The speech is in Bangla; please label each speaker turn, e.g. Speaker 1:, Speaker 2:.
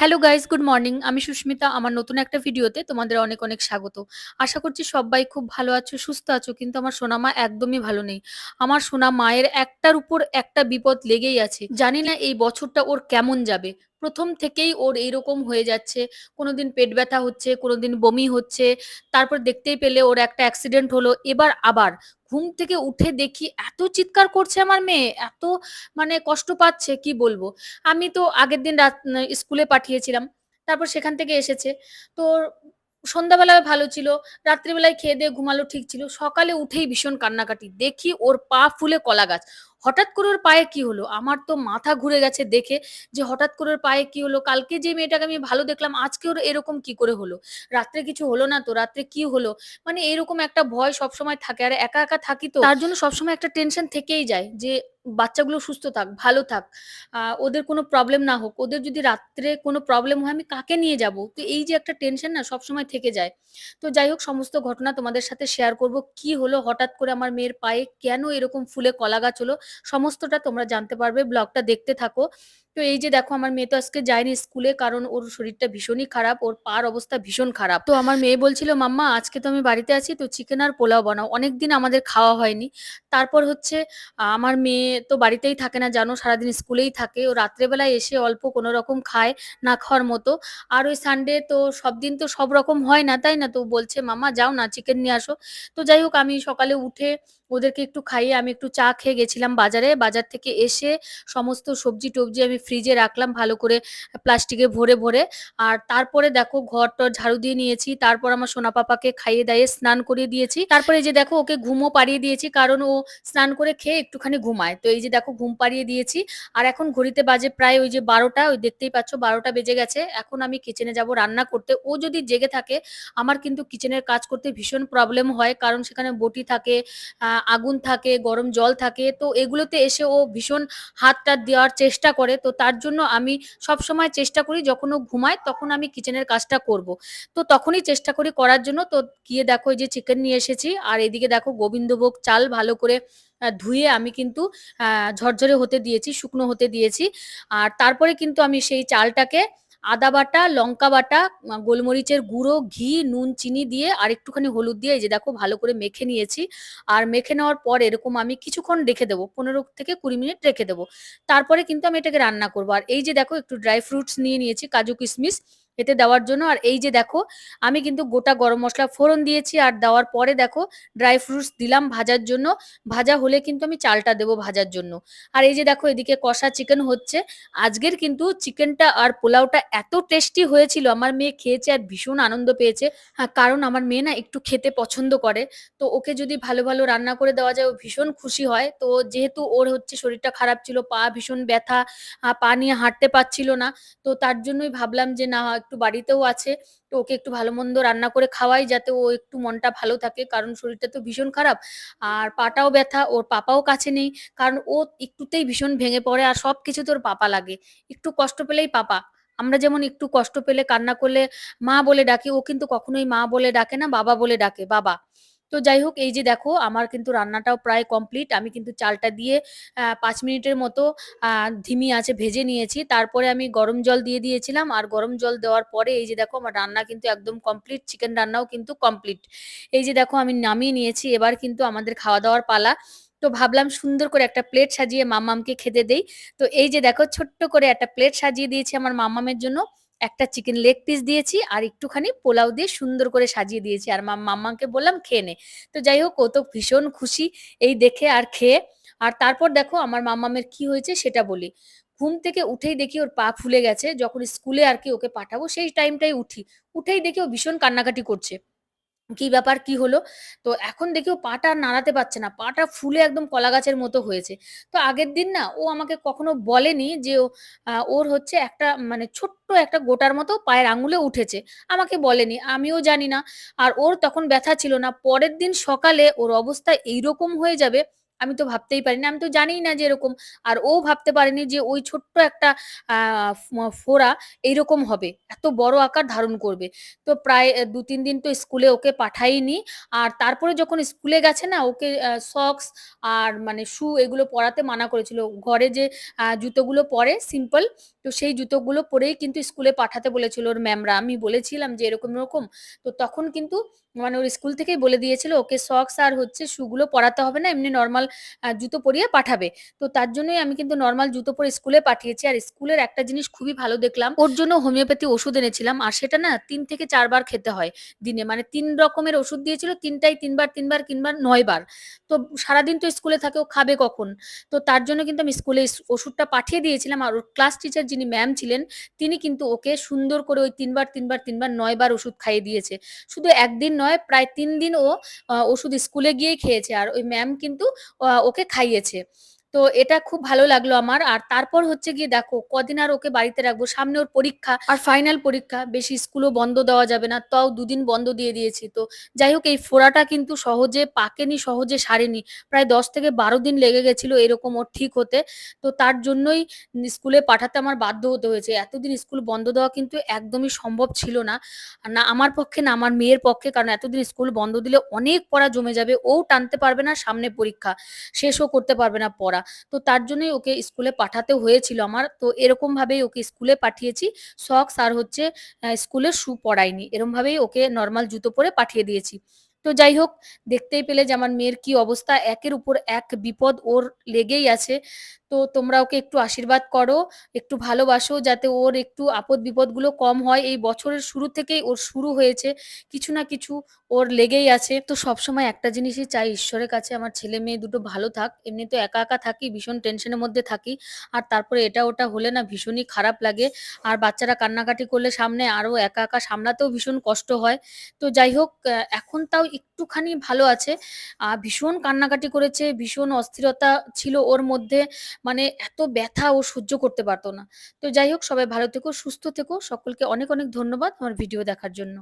Speaker 1: হ্যালো গাইজ গুড মর্নিং আমি সুস্মিতা, আমার নতুন একটা ভিডিওতে তোমাদের অনেক অনেক স্বাগত। আশা করছি সবাই খুব ভালো আছো, সুস্থ আছো, কিন্তু আমার সোনা মা একদমই ভালো নেই। আমার সোনা মায়ের একটার উপর একটা বিপদ লেগেই আছে। জানি না এই বছরটা ওর কেমন যাবে। প্রথম থেকেই ওর এইরকম হয়ে যাচ্ছে। কোনোদিন পেট ব্যথা হচ্ছে, কোনোদিন বমি হচ্ছে, তারপর দেখতেই পেলে ওর একটা অ্যাক্সিডেন্ট হলো। এবার আবার ঘুম থেকে উঠে দেখি এত চিৎকার করছে আমার মেয়ে, এত মানে কষ্ট পাচ্ছে, কি বলব? আমি তো আগের দিন রাত স্কুলে পাঠিয়েছিলাম, তারপর সেখান থেকে এসেছে। তো সন্ধ্যাবেলায় ভালো ছিল, রাত্রিবেলায় খেয়ে দিয়ে ঘুমালো ঠিক ছিল। সকালে উঠেই ভীষণ কান্নাকাটি। দেখি ওর পা ফুলে কলা গাছ। হঠাৎ করে ওর পায়ে কি হলো? আমার তো মাথা ঘুরে গেছে দেখে যে হঠাৎ করে ওর পায়ে কি হলো? কালকে যে মেয়েটাকে আমি ভালো দেখলাম, আজকে ওর এরকম কি করে হলো? রাত্রে কিছু হলো না তো? রাত্রে কি হলো? মানে এরকম একটা ভয় সবসময় থাকে। আর একা একা থাকি তো তার জন্য সবসময় একটা টেনশন থেকেই যায় যে বাচ্চাগুলো সুস্থ থাক, ভালো থাক। ওদের কোনো প্রবলেম না হোক, ওদের যদি রাত্রে কোনো প্রবলেম হয়, আমি কাকে নিয়ে যাব? তো এই যে একটা টেনশন না সবসময় থেকে যায়। তো যাই হোক, সমস্ত ঘটনা তোমাদের সাথে শেয়ার করব। কি হলো? হঠাৎ করে আমার মেয়ের পায়ে কেন এরকম ফুলে কলা গাছ হলো? সমস্তটা তোমরা জানতে পারবে। ব্লগটা দেখতে থাকো। তো এই যে দেখো, আমার মেয়ে তো আজকে যায়নি স্কুলে কারণ ওর শরীরটা ভীষণই খারাপ, ওর পার অবস্থা ভীষণ খারাপ। তো আমার মেয়ে বলছিল, মাম্মা, আজকে তো আমি বাড়িতে আছি, তো চিকেন আর পোলাও বানাও। অনেকদিন আমাদের খাওয়া হয়নি। তারপর হচ্ছে আমার মেয়ে তো বাড়িতেই থাকে না, জানো, সারাদিন স্কুলেই থাকে। ও রাত্রেবেলায় এসে অল্প কোনো রকম খায়, না খাওয়ার মতো। আর ওই সানডে তো সব দিন তো সব রকম হয় না, তাই না? তো বলছে মামা যাও না চিকেন নিয়ে আসো। তো যাই হোক, আমি সকালে উঠে ওদেরকে একটু খাইয়ে আমি একটু চা খেয়ে গেছিলাম বাজারে। বাজার থেকে এসে সমস্ত সবজি টবজি আমি ফ্রিজে রাখলাম ভালো করে প্লাস্টিকে ভরে ভরে। আর তারপরে দেখো ঘর টর ঝাড়ু দিয়ে নিয়েছি, তারপর আমার সোনা পাপাকে খাইয়ে দাইয়ে স্নান করিয়ে দিয়েছি। তারপরে যে দেখো ওকে ঘুমও পাড়িয়ে দিয়েছি, কারণ ও স্নান করে খেয়ে একটুখানি ঘুমায়। তো এই যে দেখো ঘুম পাড়িয়ে দিয়েছি। আর এখন ঘড়িতে বাজে প্রায় ওই যে বারোটা, ওই দেখতেই পাচ্ছ বারোটা বেজে গেছে। এখন আমি কিচেনে যাব রান্না করতে। ও যদি জেগে থাকে, আমার কিন্তু কিচেনের কাজ করতে ভীষণ প্রবলেম হয়, কারণ সেখানে বটি থাকে আগুন থাকে, গরম জল থাকে, তো এগুলোতে এসে ও ভীষণ হাত টাত দেওয়ার চেষ্টা করে। তো তার জন্য আমি সব সময় চেষ্টা করি, যখন ও ঘুমায় তখন আমি কিচেনের কাজটা করব। তো তখনই চেষ্টা করি করার জন্য। তো গিয়ে দেখো যে চিকেন নিয়ে এসেছি, আর এদিকে দেখো গোবিন্দভোগ চাল ভালো করে ধুয়ে আমি কিন্তু ঝরঝরে হতে দিয়েছি, শুকনো হতে দিয়েছি। আর তারপরে কিন্তু আমি সেই চালটাকে আদা বাটা, লঙ্কা বাটা গোলমরিচের গুঁড়ো, ঘি, নুন, চিনি দিয়ে আর একটুখানি হলুদ দিয়ে এই যে দেখো ভালো করে মেখে নিয়েছি। আর মেখে নেওয়ার পর এরকম আমি কিছুক্ষণ রেখে দেবো, পনেরো থেকে কুড়ি মিনিট রেখে দেবো। তারপরে কিন্তু আমি এটাকে রান্না করব। আর এই যে দেখো একটু ড্রাই ফ্রুটস নিয়ে নিয়েছি, কাজু কিশমিশ এতে দেওয়ার জন্য। আর এই যে দেখো আমি কিন্তু গোটা গরম মশলা ফোড়ন দিয়েছি আর দেওয়ার পরে দেখো ড্রাই ফ্রুটস দিলাম ভাজার জন্য। ভাজা হলে কিন্তু আমি চালটা দেবো ভাজার জন্য। আর এই যে দেখো এদিকে কষা চিকেন হচ্ছে। আজকের কিন্তু চিকেনটা আর পোলাওটা এত টেস্টি হয়েছিল আমার মেয়ে খেয়েছে আর ভীষণ আনন্দ পেয়েছে। হ্যাঁ, কারণ আমার মেয়ে না একটু খেতে পছন্দ করে। তো ওকে যদি ভালো ভালো রান্না করে দেওয়া যায় ও ভীষণ খুশি হয়। তো যেহেতু ওর হচ্ছে শরীরটা খারাপ ছিল পা ভীষণ ব্যথা পা নিয়ে হাঁটতে পারছিল না তো তার জন্যই ভাবলাম যে না একটু বাড়িতেও আছে, তো ওকে একটু ভালো মন্দ রান্না করে খাওয়াই যাতে ও একটু মনটা ভালো থাকে, কারণ শরীরটা তো ভীষণ খারাপ। আর পাটাও ব্যথা, ওর পাপাও কাছে নেই, কারণ ও একটুতেই ভীষণ ভেঙে পড়ে, আর সব কিছু তোর পাপা লাগে। একটু কষ্ট পেলেই পাপা। আমরা যেমন একটু কষ্ট পেলে কান্না করলে মা বলে ডাকি, ও কিন্তু কখনোই মা বলে ডাকে না, বাবা বলে ডাকে, বাবা। তো যাই হোক এই যে দেখো, আমার কিন্তু রান্নাটাও প্রায় কমপ্লিট আমি কিন্তু চালটা দিয়ে পাঁচ মিনিটের মতো ধিমি আছে, ভেজে নিয়েছি। তারপরে আমি গরম জল দিয়ে দিয়েছিলাম। আর গরম জল দেওয়ার পরে এই যে দেখো, আমার রান্না কিন্তু একদম কমপ্লিট চিকেন রান্নাও কিন্তু কমপ্লিট এই যে দেখো, আমি নামিয়ে নিয়েছি। এবার কিন্তু আমাদের খাওয়া দাওয়ার পালা। তো ভাবলাম সুন্দর করে একটা প্লেট সাজিয়ে মাম্মামকে খেতে দেই। তো এই যে দেখো, ছোট্ট করে একটা প্লেট সাজিয়ে দিয়েছি আমার মাম্মামের জন্য। একটা চিকেন লেগ পিস দিয়েছি আর একটুখানি পোলাও দিয়ে সুন্দর করে সাজিয়ে দিয়েছি। আর মাম- মাম্মাকে বললাম, খেয়ে নে। তো যাই হোক, ও তো ভীষণ খুশি এই দেখে আর খেয়ে। আর তারপর দেখো আমার মাম্মামের কি হয়েছে সেটা বলি। ঘুম থেকে উঠেই দেখি ওর পা ফুলে গেছে। যখন স্কুলে আর কি ওকে পাঠাবো, সেই টাইমটাই উঠি। উঠেই দেখি ও ভীষণ কান্নাকাটি করছে। কি ব্যাপার, কি হলো? তো এখন দেখি ও পাটা নাড়াতে পারছে না। পাটা ফুলে একদম কলা গাছের মতো হয়েছে। তো আগের দিন না ও আমাকে কখনো বলেনি যে ওর হচ্ছে একটা মানে ছোট্ট একটা গোটার মতো পায়ের আঙুলে উঠেছে। আমাকে বলেনি, আমিও জানি না। আর ওর তখন ব্যথা ছিল না। পরের দিন সকালে ওর অবস্থা এইরকম হয়ে যাবে আমি তো ভাবতেই পারিনি। আমি তো জানিই না যে এরকম। আর ও ভাবতে পারেনি যে ওই ছোট্ট একটা ফোড়া এইরকম হবে। এত বড় আকার ধারণ করবে। তো প্রায় দু ২-৩ দিন তো স্কুলে ওকে পাঠাইনি। আর তারপরে যখন স্কুলে গেছে না, ওকে সক্স আর মানে শু এগুলো পরাতে মানা করেছিল। ঘরে যে জুতোগুলো পরে সিম্পল তো সেই জুতোগুলো পরেই কিন্তু স্কুলে পাঠাতে বলেছিল ওর ম্যামরা। আমি বলেছিলাম যে এরকম, এরকম। তো তখন কিন্তু মানে ওর স্কুল থেকেই বলে দিয়েছিল ওকে সক্স আর হচ্ছে শু গুলো পরাতে হবে না। এমনি নর্মাল জুতো পরিয়ে পাঠাবে। তো তার জন্যই আমি কিন্তু নর্মাল জুতো পরে স্কুলে পাঠিয়েছি। আর স্কুলের একটা জিনিস খুবই ভালো দেখলাম। ওর জন্য হোমিওপ্যাথি ওষুধ এনেছিলাম। আর সেটা না তিন থেকে চারবার খেতে হয় দিনে। মানে তিন রকমের ওষুধ দিয়েছিল। ৩ টাই ৩ বার, ৩ বার, ৩ বার ৯ বার। তো সারাদিন তো স্কুলে থাকে ও খাবে কখন? তো তার জন্য কিন্তু আমি স্কুলে ওষুধটা পাঠিয়ে দিয়েছিলাম। আর ওর ক্লাস টিচার যিনি ম্যাম ছিলেন তিনি কিন্তু ওকে সুন্দর করে ওই ৩ বার, ৩ বার, ৩ বার ৯ বার ওষুধ খাইয়ে দিয়েছে। শুধু একদিন নয় প্রায় তিন দিন ও ওষুধ স্কুলে গিয়েই খেয়েছে। আর ওই ম্যাম কিন্তু ওকে খাইয়েছে। তো এটা খুব ভালো লাগল আমার। আর তারপর হচ্ছে গিয়ে দেখো কদিন আর ওকে বাড়িতে রাখব। সামনে ওর পরীক্ষা আর ফাইনাল পরীক্ষা। বেশি স্কুলও বন্ধ দেওয়া যাবে না। তাও দুদিন বন্ধ দিয়ে দিয়েছি। তো যাই হোক এই ফোঁড়াটা কিন্তু সহজে পাকেনি, সহজে সারেনি। প্রায় ১০ থেকে ১২ দিন লেগে গেছিল এরকম ওর ঠিক হতে। তো তার জন্যই স্কুলে পাঠাতে আমার বাধ্য হতে হয়েছে। এতদিন স্কুল বন্ধ দেওয়া কিন্তু একদমই সম্ভব ছিল না। না আমার পক্ষে না আমার মেয়ের পক্ষে। কারণ এতদিন স্কুল বন্ধ দিলে অনেক পড়া জমে যাবে। ও টানতে পারবে না সামনে পরীক্ষা। শেষও করতে পারবে না পড়া। তো তার জন্যই ওকে স্কুলে পাঠাতে হয়েছিল আমার। তো এরকমভাবেই ওকে স্কুলে পাঠিয়েছি। সক্স আর হচ্ছে স্কুলে শু এরকম এরমভাবেই ওকে নর্মাল জুতো পরে পাঠিয়ে দিয়েছি। তো যাই হোক, দেখতেই পেলে যে আমার মেয়ের কি অবস্থা। একের উপর এক বিপদ ওর লেগেই আছে। তো তোমরা ওকে একটু আশীর্বাদ করো, একটু ভালোবাসো যাতে ওর একটু আপদ বিপদগুলো কম হয়। এই বছরের শুরু থেকেই ওর শুরু হয়েছে। কিছু না কিছু ওর লেগেই আছে। তো সবসময় একটা জিনিসই চাই ঈশ্বরের কাছে আমার ছেলে-মেয়ে দুটো ভালো থাক। এমনি তো একা, একা থাকি, ভীষণ টেনশনের মধ্যে থাকি। আর তারপরে এটা ওটা হলে না ভীষণই খারাপ লাগে। আর বাচ্চারা কান্নাকাটি করলে সামনে আরও একা, একা সামলাতেও ভীষণ কষ্ট হয়। তো যাই হোক এখন তাও একটুখানি ভালো আছে। ভীষণ কান্নাকাটি করেছে, ভীষণ অস্থিরতা ছিল ওর মধ্যে। মানে এত ব্যথা ও সহ্য করতে পারতো না। তো যাই হোক সবাই ভালো থেকো, সুস্থ থেকো। সকলকে অনেক, অনেক ধন্যবাদ আমার ভিডিও দেখার জন্য।